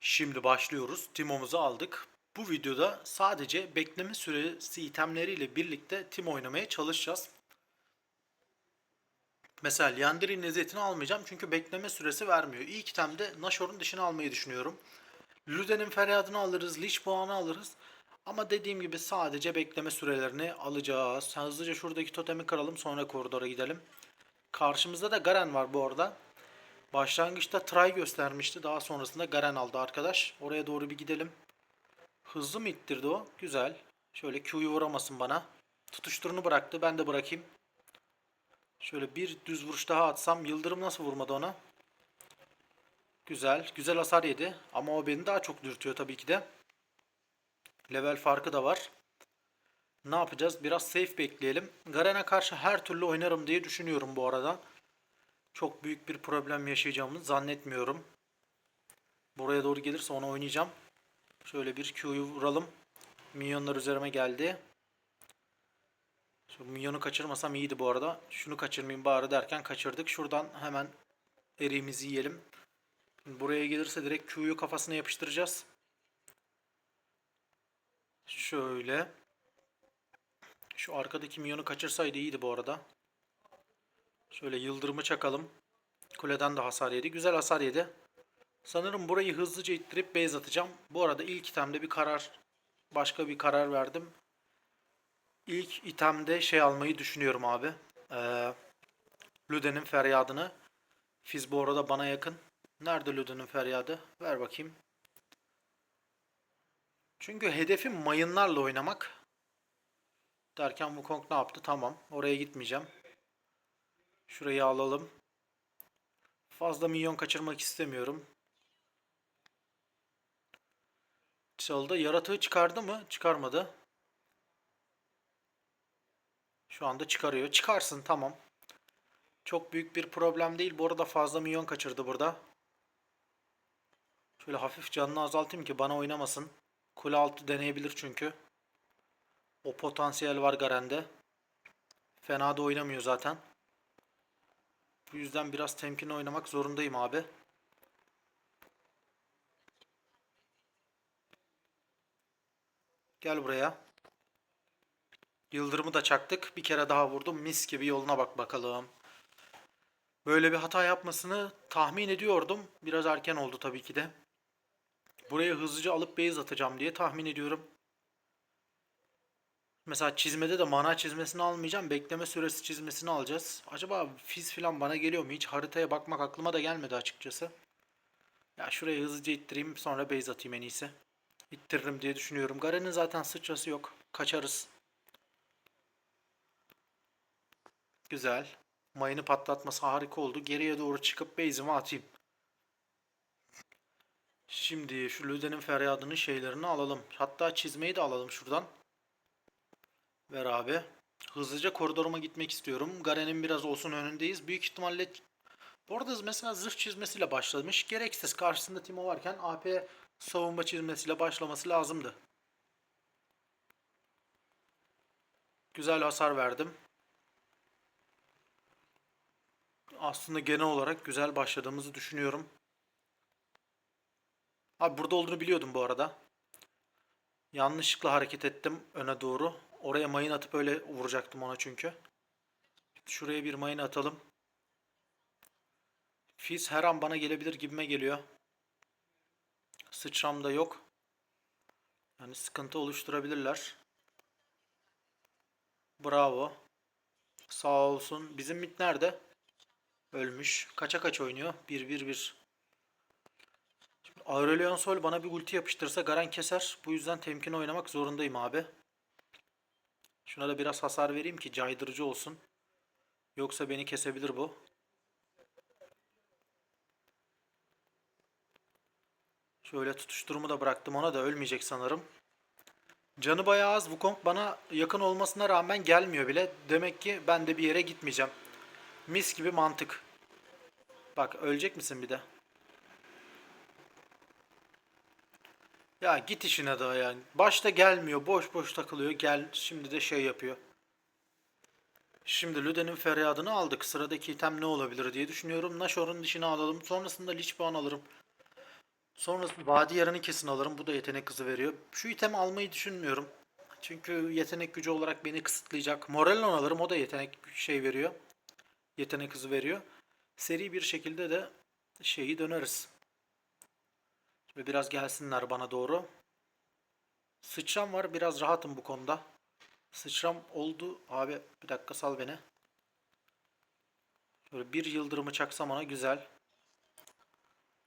Şimdi başlıyoruz. Timo'muzu aldık. Bu videoda sadece bekleme süresi itemleriyle birlikte tim oynamaya çalışacağız. Mesela Liandry'nin ezetini almayacağım çünkü bekleme süresi vermiyor. İlk itemde Nashor'un dışını almayı düşünüyorum. Luden'in feryadını alırız, Lich puanı alırız. Ama dediğim gibi sadece bekleme sürelerini alacağız. Hızlıca şuradaki totemi kıralım sonra koridora gidelim. Karşımızda da Garen var bu arada. Başlangıçta try göstermişti. Daha sonrasında Garen aldı arkadaş. Oraya doğru bir gidelim. Hızlı mı ittirdi o? Güzel. Şöyle Q'yu vuramasın bana. Tutuşturunu bıraktı. Ben de bırakayım. Şöyle bir düz vuruş daha atsam. Yıldırım nasıl vurmadı ona? Güzel. Güzel hasar yedi. Ama o beni daha çok dürtüyor tabii ki de. Level farkı da var. Ne yapacağız? Biraz safe bekleyelim. Garen'e karşı her türlü oynarım diye düşünüyorum bu arada. Çok büyük bir problem yaşayacağımı zannetmiyorum. Buraya doğru gelirse onu oynayacağım. Şöyle bir Q'yu vuralım. Minyonlar üzerime geldi. Şu minyonu kaçırmasam iyiydi bu arada. Şunu kaçırmayayım bari derken kaçırdık. Şuradan hemen eriğimizi yiyelim. Buraya gelirse direkt Q'yu kafasına yapıştıracağız. Şöyle. Şu arkadaki minyonu kaçırsaydı iyiydi bu arada. Şöyle yıldırımı çakalım. Kuleden de hasar yedi. Güzel hasar yedi. Sanırım burayı hızlıca ittirip base atacağım. Bu arada ilk itemde bir karar, başka bir karar verdim. İlk itemde şey almayı düşünüyorum abi. Ee, Luden'in feryadını. Fiz bu arada bana yakın. Nerede Luden'in feryadı? Ver bakayım. Çünkü hedefim mayınlarla oynamak. Derken Wukong ne yaptı? Tamam. Oraya gitmeyeceğim. Şurayı alalım. Fazla minyon kaçırmak istemiyorum. Çalda yaratığı çıkardı mı? Çıkarmadı. Şu anda çıkarıyor. Çıkarsın tamam. Çok büyük bir problem değil. Bu arada fazla minyon kaçırdı burada. Şöyle hafif canını azaltayım ki bana oynamasın. Kule altı deneyebilir çünkü. O potansiyel var Garen'de. Fena da oynamıyor zaten. Bu yüzden biraz temkinli oynamak zorundayım abi. Gel buraya. Yıldırımı da çaktık. Bir kere daha vurdum. Mis gibi yoluna bak bakalım. Böyle bir hata yapmasını tahmin ediyordum. Biraz erken oldu tabii ki de. Buraya hızlıca alıp base atacağım diye tahmin ediyorum. Mesela çizmede de mana çizmesini almayacağım. Bekleme süresi çizmesini alacağız. Acaba fiz falan bana geliyor mu? Hiç haritaya bakmak aklıma da gelmedi açıkçası. Ya şuraya hızlıca ittireyim sonra base atayım en iyisi. İttiririm diye düşünüyorum. Garen'in zaten sıçrası yok. Kaçarız. Güzel. Mayını patlatması harika oldu. Geriye doğru çıkıp base'imi atayım. Şimdi şu Lüden'in feryadının şeylerini alalım. Hatta çizmeyi de alalım şuradan. Ver abi. Hızlıca koridoruma gitmek istiyorum. Garen'in biraz olsun önündeyiz. Büyük ihtimalle bu mesela zırh çizmesiyle başlamış. Gereksiz karşısında Timo varken AP savunma çizmesiyle başlaması lazımdı. Güzel hasar verdim. Aslında genel olarak güzel başladığımızı düşünüyorum. Abi burada olduğunu biliyordum bu arada. Yanlışlıkla hareket ettim öne doğru. Oraya mayın atıp öyle vuracaktım ona çünkü. Şuraya bir mayın atalım. Fizz her an bana gelebilir gibime geliyor. Sıçram da yok. Yani sıkıntı oluşturabilirler. Bravo. Sağ olsun. Bizim mid nerede? Ölmüş. Kaça kaç oynuyor? 1-1-1. Aurelion Sol bana bir ulti yapıştırsa Garen keser. Bu yüzden temkin oynamak zorundayım abi. Şuna da biraz hasar vereyim ki caydırıcı olsun. Yoksa beni kesebilir bu. Şöyle tutuşturumu da bıraktım ona da ölmeyecek sanırım. Canı bayağı az. Wukong bana yakın olmasına rağmen gelmiyor bile. Demek ki ben de bir yere gitmeyeceğim. Mis gibi mantık. Bak ölecek misin bir de? Ya git işine daha yani. Başta gelmiyor. Boş boş takılıyor. Gel şimdi de şey yapıyor. Şimdi Luden'in feryadını aldık. Sıradaki item ne olabilir diye düşünüyorum. Nashor'un dişini alalım. Sonrasında Lich Bane alırım. Sonra vadi yarını kesin alırım. Bu da yetenek hızı veriyor. Şu itemi almayı düşünmüyorum. Çünkü yetenek gücü olarak beni kısıtlayacak. Morellon alırım. O da yetenek şey veriyor. Yetenek hızı veriyor. Seri bir şekilde de şeyi döneriz. Şimdi biraz gelsinler bana doğru. Sıçram var. Biraz rahatım bu konuda. Sıçram oldu. Abi bir dakika sal beni. Şöyle bir yıldırımı çaksam ona güzel.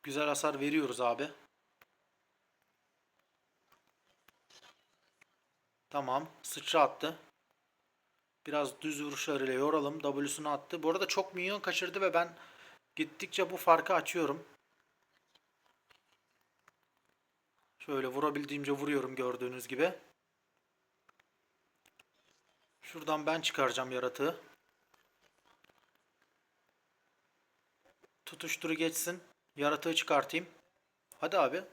Güzel hasar veriyoruz abi. Tamam. Sıçra attı. Biraz düz vuruşlarıyla yoralım. W'sunu attı. Bu arada çok minyon kaçırdı ve ben gittikçe bu farkı açıyorum. Şöyle vurabildiğimce vuruyorum gördüğünüz gibi. Şuradan ben çıkaracağım yaratığı. Tutuşturu geçsin. Yaratığı çıkartayım. Hadi abi.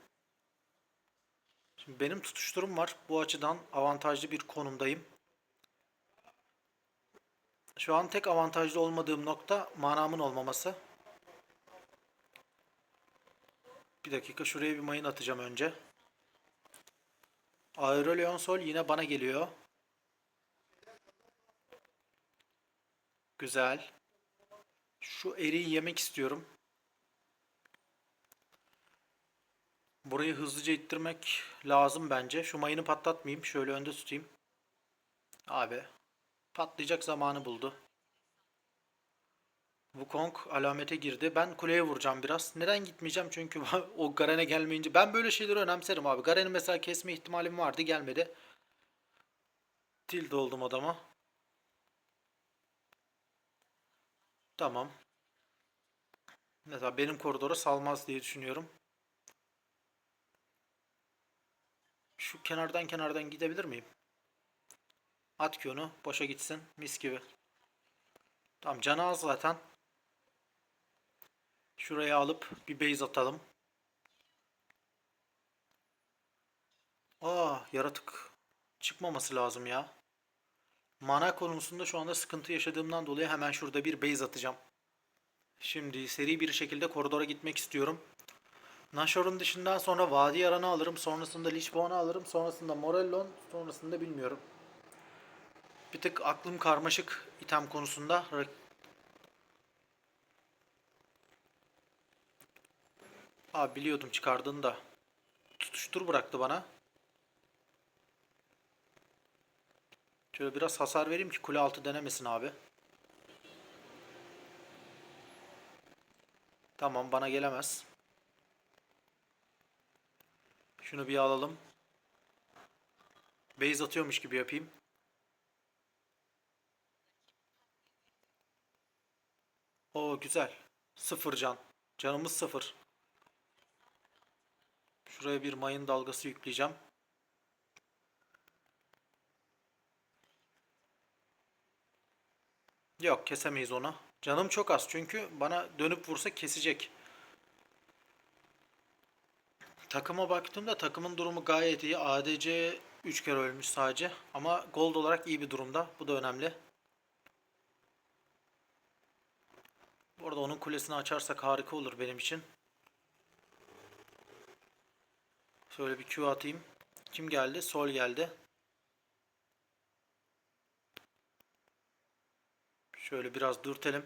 Şimdi benim tutuşturum var. Bu açıdan avantajlı bir konumdayım. Şu an tek avantajlı olmadığım nokta manamın olmaması. Bir dakika şuraya bir mayın atacağım önce. Aeroleon Sol yine bana geliyor. Güzel. Şu eriği yemek istiyorum. Burayı hızlıca ittirmek lazım bence. Şu mayını patlatmayayım. Şöyle önde tutayım. Abi. Patlayacak zamanı buldu. Wukong alamete girdi. Ben kuleye vuracağım biraz. Neden gitmeyeceğim? Çünkü o Garen'e gelmeyince. Ben böyle şeyleri önemserim abi. Garen'i mesela kesme ihtimalim vardı. Gelmedi. Tilt oldum adama. Tamam. Mesela benim koridoru salmaz diye düşünüyorum. Şu kenardan kenardan gidebilir miyim? At ki onu. Boşa gitsin. Mis gibi. Tamam canı az zaten. Şuraya alıp bir base atalım. Aa yaratık çıkmaması lazım ya. Mana konusunda şu anda sıkıntı yaşadığımdan dolayı hemen şurada bir base atacağım. Şimdi seri bir şekilde koridora gitmek istiyorum. Nashor'un dışından sonra Vadi Yaran'ı alırım. Sonrasında Lichbone'u alırım. Sonrasında Morellon. Sonrasında bilmiyorum. Bir tık aklım karmaşık item konusunda. Abi biliyordum çıkardığını da. Tutuştur bıraktı bana. Şöyle biraz hasar vereyim ki kule altı denemesin abi. Tamam bana gelemez. Şunu bir alalım. Base atıyormuş gibi yapayım. Oo güzel. Sıfır can. Canımız sıfır. Şuraya bir mayın dalgası yükleyeceğim. Yok kesemeyiz onu. Canım çok az çünkü bana dönüp vursa kesecek. Takıma baktığımda takımın durumu gayet iyi. ADC 3 kere ölmüş sadece. Ama gold olarak iyi bir durumda. Bu da önemli. Bu arada onun kulesini açarsak harika olur benim için. Şöyle bir Q atayım. Kim geldi? Sol geldi. Şöyle biraz dürtelim.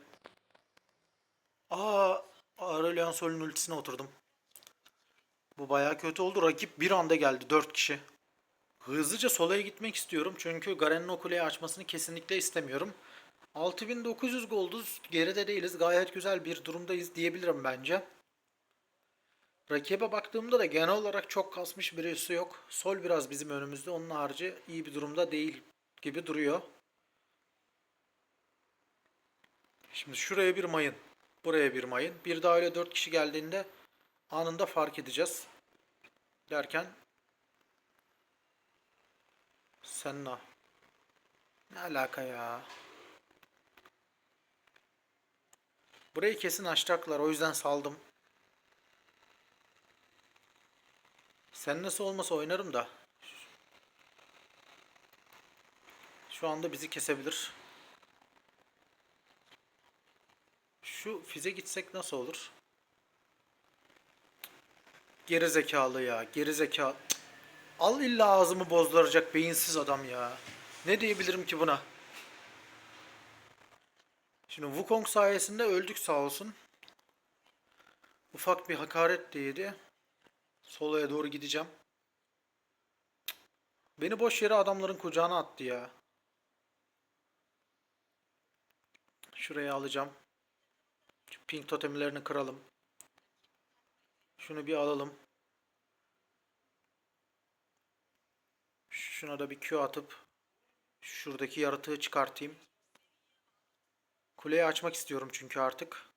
Aa, Aurelion Sol'ün ultisine oturdum. Bu bayağı kötü oldu. Rakip bir anda geldi. 4 kişi. Hızlıca solaya gitmek istiyorum. Çünkü Garen'in o kuleyi açmasını kesinlikle istemiyorum. 6900 golduz. Geride değiliz. Gayet güzel bir durumdayız diyebilirim bence. Rakibe baktığımda da genel olarak çok kasmış birisi yok. Sol biraz bizim önümüzde. Onun harici iyi bir durumda değil gibi duruyor. Şimdi şuraya bir mayın. Buraya bir mayın. Bir daha öyle 4 kişi geldiğinde anında fark edeceğiz. Derken Senna. Ne alaka ya? Burayı kesin açacaklar. O yüzden saldım. Sen nasıl olmasa oynarım da. Şu anda bizi kesebilir. Şu fize gitsek nasıl olur? Geri zekalı ya. Geri. Cık. Al illa ağzımı bozduracak beyinsiz adam ya. Ne diyebilirim ki buna? Şimdi Wukong sayesinde öldük sağ olsun. Ufak bir hakaret de yedi. Solo'ya doğru gideceğim. Beni boş yere adamların kucağına attı ya. Şuraya alacağım. Şu pink totemlerini kıralım. Şunu bir alalım. Şuna da bir Q atıp şuradaki yaratığı çıkartayım. Kuleyi açmak istiyorum çünkü artık.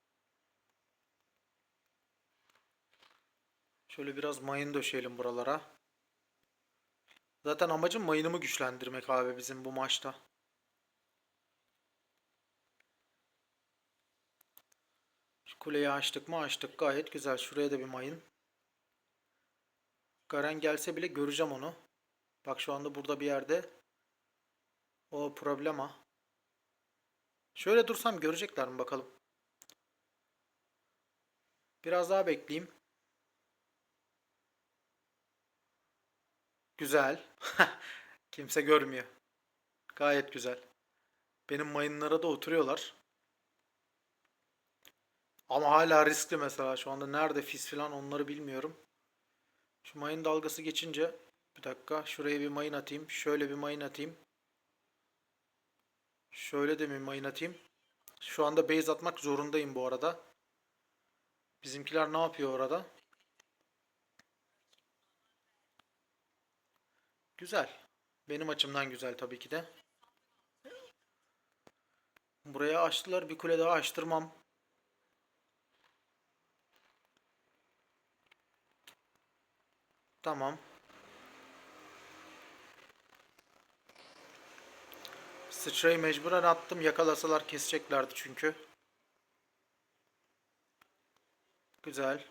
Şöyle biraz mayın döşeyelim buralara. Zaten amacım mayınımı güçlendirmek abi bizim bu maçta. Şu kuleyi açtık mı açtık gayet güzel. Şuraya da bir mayın. Garen gelse bile göreceğim onu. Bak şu anda burada bir yerde. O problema. Şöyle dursam görecekler mi bakalım. Biraz daha bekleyeyim. Güzel. Kimse görmüyor. Gayet güzel. Benim mayınlara da oturuyorlar. Ama hala riskli mesela. Şu anda nerede fis falan onları bilmiyorum. Şu mayın dalgası geçince bir dakika şuraya bir mayın atayım. Şöyle bir mayın atayım. Şöyle de bir mayın atayım. Şu anda base atmak zorundayım bu arada. Bizimkiler ne yapıyor orada? Güzel. Benim açımdan güzel tabii ki de. Buraya açtılar. Bir kule daha açtırmam. Tamam. Sıçrayı mecburen attım. Yakalasalar keseceklerdi çünkü. Güzel.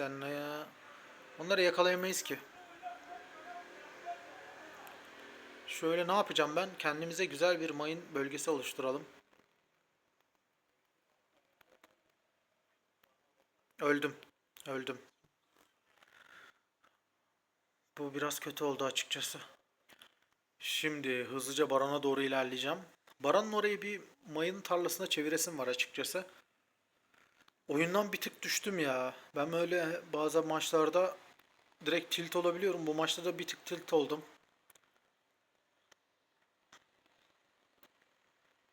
Sen ne ya? Onları yakalayamayız ki. Şöyle ne yapacağım ben? Kendimize güzel bir mayın bölgesi oluşturalım. Öldüm. Öldüm. Bu biraz kötü oldu açıkçası. Şimdi hızlıca Baron'a doğru ilerleyeceğim. Baron'un orayı bir mayın tarlasına çeviresim var açıkçası. Oyundan bir tık düştüm ya. Ben böyle bazı maçlarda direkt tilt olabiliyorum. Bu maçta da bir tık tilt oldum.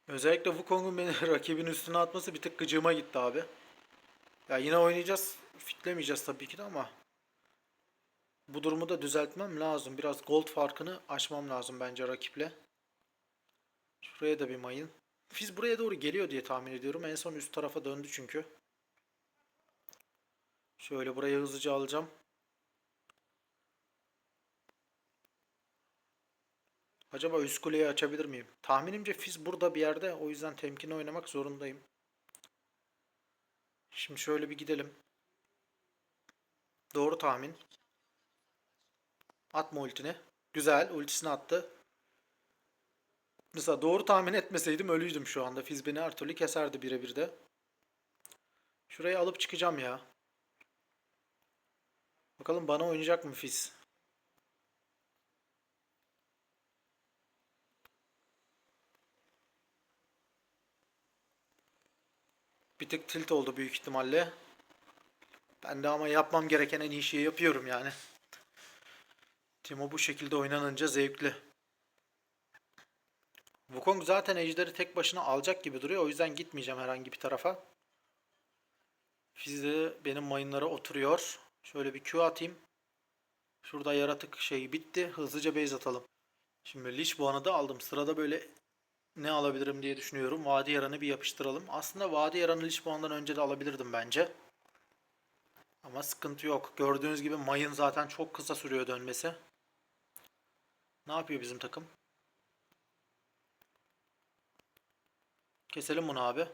Özellikle Wukong'un beni rakibin üstüne atması bir tık gıcığıma gitti abi. Ya yine oynayacağız. Fitlemeyeceğiz tabii ki de ama bu durumu da düzeltmem lazım. Biraz gold farkını aşmam lazım bence rakiple. Şuraya da bir mayın. Fiz buraya doğru geliyor diye tahmin ediyorum. En son üst tarafa döndü çünkü. Şöyle burayı hızlıca alacağım. Acaba üst kuleyi açabilir miyim? Tahminimce Fiz burada bir yerde. O yüzden temkinli oynamak zorundayım. Şimdi şöyle bir gidelim. Doğru tahmin. Atma ultini. Güzel. Ultisini attı. Mesela doğru tahmin etmeseydim ölüydüm şu anda. Fiz beni her türlü keserdi birebir de. Şurayı alıp çıkacağım ya. Bakalım bana oynayacak mı Fiz? Bir tık tilt oldu büyük ihtimalle. Ben de ama yapmam gereken en iyi şeyi yapıyorum yani. Timo bu şekilde oynanınca zevkli. Wukong zaten ejderi tek başına alacak gibi duruyor. O yüzden gitmeyeceğim herhangi bir tarafa. Fiz de benim mayınlara oturuyor. Şöyle bir Q atayım. Şurada yaratık şeyi bitti. Hızlıca base atalım. Şimdi Lich Boğan'ı da aldım. Sırada böyle ne alabilirim diye düşünüyorum. Vadi Yaran'ı bir yapıştıralım. Aslında Vadi Yaran'ı Lich Boğan'dan önce de alabilirdim bence. Ama sıkıntı yok. Gördüğünüz gibi mayın zaten çok kısa sürüyor dönmesi. Ne yapıyor bizim takım? Keselim bunu abi.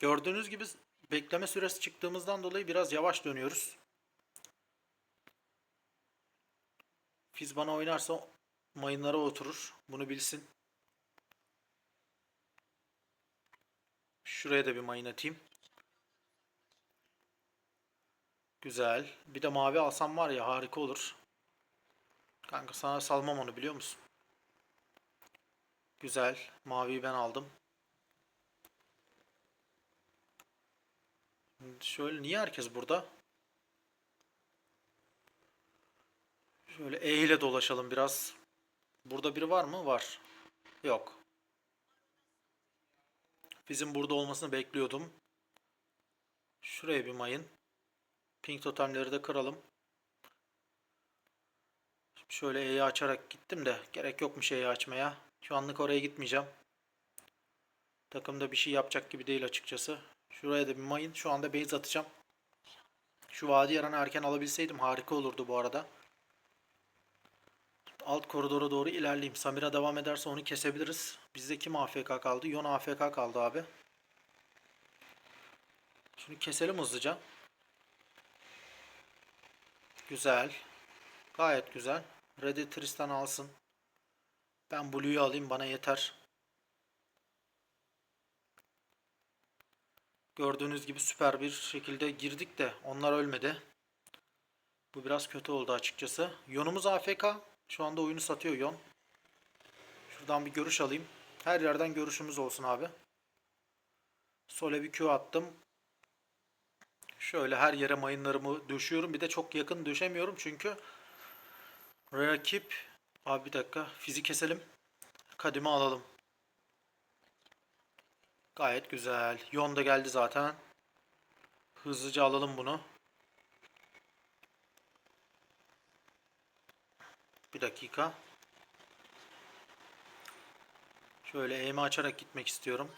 Gördüğünüz gibi bekleme süresi çıktığımızdan dolayı biraz yavaş dönüyoruz. Fiz bana oynarsa mayınlara oturur. Bunu bilsin. Şuraya da bir mayın atayım. Güzel. Bir de mavi alsam var ya harika olur. Kanka sana salmam onu biliyor musun? Güzel. Maviyi ben aldım. Şöyle niye herkes burada? Şöyle E ile dolaşalım biraz. Burada biri var mı? Var. Yok. Bizim burada olmasını bekliyordum. Şuraya bir mayın. Pink totemleri de kıralım. Şöyle E'yi açarak gittim de gerek yokmuş E'yi açmaya. Şu anlık oraya gitmeyeceğim. Takımda bir şey yapacak gibi değil açıkçası. Şuraya da bir mayın. Şu anda base atacağım. Şu vadi yaranı erken alabilseydim harika olurdu bu arada. Alt koridora doğru ilerleyeyim. Samira devam ederse onu kesebiliriz. Bizde kim AFK kaldı? Yon AFK kaldı abi. Şunu keselim hızlıca. Güzel. Gayet güzel. Red'i Tristan alsın. Ben Blue'yu alayım bana yeter. Gördüğünüz gibi süper bir şekilde girdik de onlar ölmedi. Bu biraz kötü oldu açıkçası. Yonumuz AFK. Şu anda oyunu satıyor Yon. Şuradan bir görüş alayım. Her yerden görüşümüz olsun abi. Sole bir Q attım. Şöyle her yere mayınlarımı döşüyorum. Bir de çok yakın döşemiyorum çünkü rakip abi bir dakika fizi keselim. Kadimi alalım. Gayet güzel. Yon da geldi zaten. Hızlıca alalım bunu. Bir dakika. Şöyle eğimi açarak gitmek istiyorum.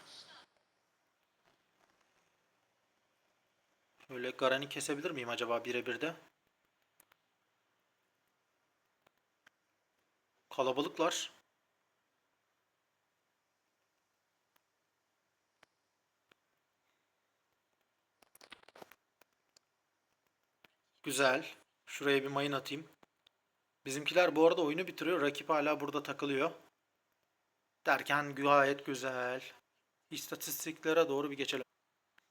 Şöyle Garen'i kesebilir miyim acaba birebir de? Kalabalıklar. Güzel. Şuraya bir mayın atayım. Bizimkiler bu arada oyunu bitiriyor. Rakip hala burada takılıyor. Derken gayet güzel. İstatistiklere doğru bir geçelim.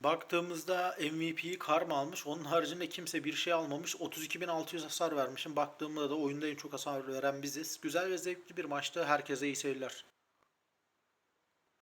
Baktığımızda MVP'yi Karma almış. Onun haricinde kimse bir şey almamış. 32.600 hasar vermişim. Baktığımda da oyunda en çok hasar veren biziz. Güzel ve zevkli bir maçtı. Herkese iyi seyirler.